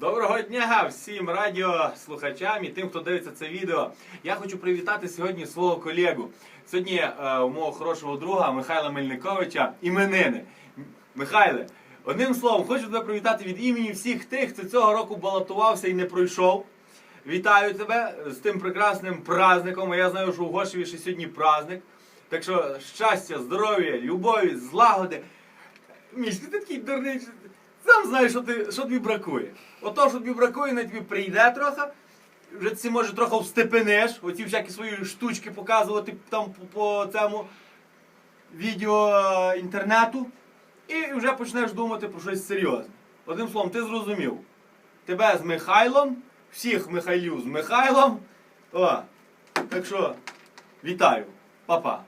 Доброго дня всім радіослухачам і тим, хто дивиться це відео. Я хочу привітати сьогодні свого колегу. Сьогодні е, у мого хорошого друга Михайла Мельниковича іменини. Михайле, одним словом, хочу тебе привітати від імені всіх тих, хто цього року балотувався і не пройшов. Вітаю тебе з тим прекрасним праздником. Я знаю, що у Гошеві ще сьогодні праздник. Так що щастя, здоров'я, любові, злагоди. Міш, ти такий дурний. Сам знаєш, що, ти, що тобі бракує. Ото, що тобі бракує, на тобі прийде трохи. Вже ти може трохи встепенеш, оці всякі свої штучки показувати там по, по цьому відео е, інтернету. І вже почнеш думати про щось серйозне. Одним словом, ти зрозумів. Тебе з Михайлом, всіх Михайлів з Михайлом. О, так що, вітаю, Па-па.